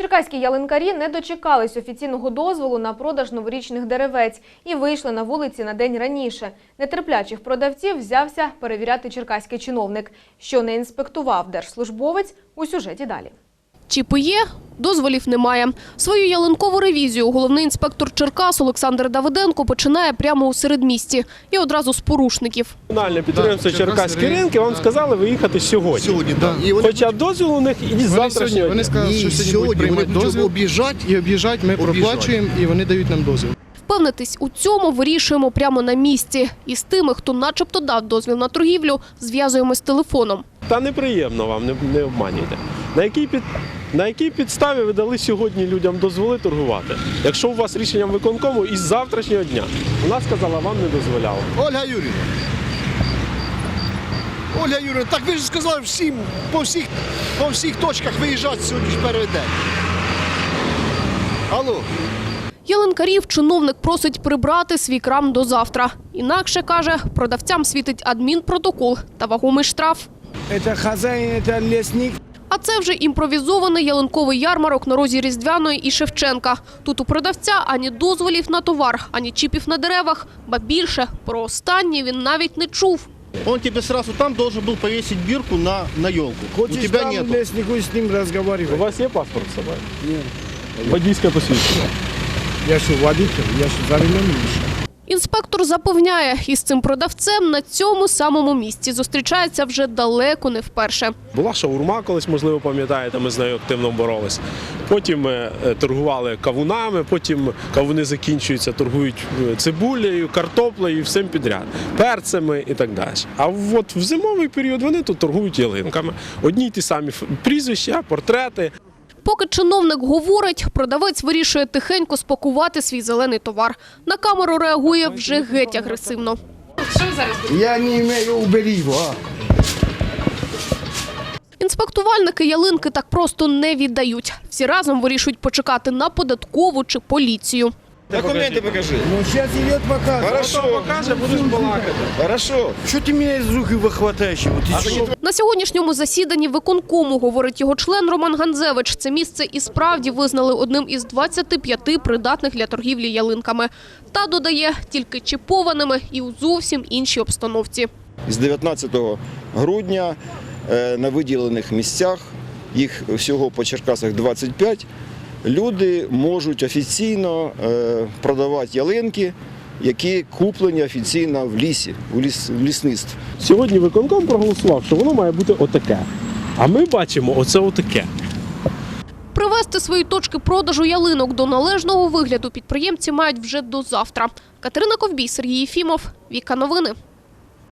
Черкаські ялинкарі не дочекались офіційного дозволу на продаж новорічних деревець і вийшли на вулиці на день раніше. Нетерплячих продавців взявся перевіряти черкаський чиновник. Що не інспектував держслужбовець у сюжеті далі. Чіпи є, дозволів немає. Свою ялинкову ревізію головний інспектор Черкас Олександр Давиденко починає прямо у середмісті і одразу з порушників. Комунальне підприємство Да, Черкаські ринки вам сказали виїхати сьогодні. Сьогодні, Да. І вони Хоча дозвіл у них і завтрашнього вони сказали, що сьогодні сьогодні будуть вони дозвіл об'їжджати. і об'їжджати, ми проплачуємо і вони дають нам дозвіл. Впевнитись у цьому вирішуємо прямо на місці. І з тими, хто начебто дав дозвіл на торгівлю, зв'язуємось телефоном. Та неприємно вам, не, не обманюйте. На якій, під, на якій підставі ви дали сьогодні людям дозволи торгувати? Якщо у вас рішенням виконкому із завтрашнього дня. Вона сказала, вам не дозволяла. Ольга Юрівна. Ольга Юрівна, так ви ж сказали всім по всіх, по всіх точках виїжджати сьогодні ж перший день. Алло. Ялинкарів чиновник просить прибрати свій крам до завтра. Інакше, каже, продавцям світить адмінпротокол та вагомий штраф. Это хозяин, это лесник. А це вже імпровізований ялинковий ярмарок на розі Різдвяної і Шевченка. Тут у продавця ані дозволів на товар, ані чіпів на деревах, ба більше про останнє він навіть не чув. Он тебе сразу там должен был повесить бирку на, на елку. У Хочешь тебя там нету. леснику с ним У вас є паспорт з собою? Ні. Водійське посвідчення. Я что, водитель? Я что, за что? Інспектор запевняє, із цим продавцем на цьому самому місці зустрічається вже далеко не вперше. Була шаурма колись, можливо, пам'ятаєте, ми з нею активно боролись. Потім ми е, торгували кавунами, потім кавуни закінчуються, торгують е, цибулею, картоплею, всім підряд, перцями і так далі. А от в зимовий період вони тут торгують ялинками. Одні й ті самі прізвища, портрети. Поки чиновник говорить, продавець вирішує тихенько спакувати свій зелений товар. На камеру реагує вже геть агресивно. Я не маю уберігу. Інспектувальники ялинки так просто не віддають. Всі разом вирішують почекати на податкову чи поліцію. Документы покажи. Ну, сейчас идет показ. Хорошо. Покаже, будеш балакати. Хорошо. Что ты меня из рук выхватаешь? Вот ты что? На сьогоднішньому засіданні виконкому, говорить його член Роман Ганзевич, це місце і справді визнали одним із 25 придатних для торгівлі ялинками. Та додає тільки чіпованими і у зовсім іншій обстановці. з 19 грудня е, на виділених місцях, їх всього по Черкасах 25, люди можуть офіційно е, продавати ялинки, які куплені офіційно в лісі, в, ліс, в лісництві. Сьогодні виконком проголосував, що воно має бути отаке. А ми бачимо оце отаке. Привести свої точки продажу ялинок до належного вигляду підприємці мають вже до завтра. Катерина Ковбій, Сергій Єфімов, Віка Новини.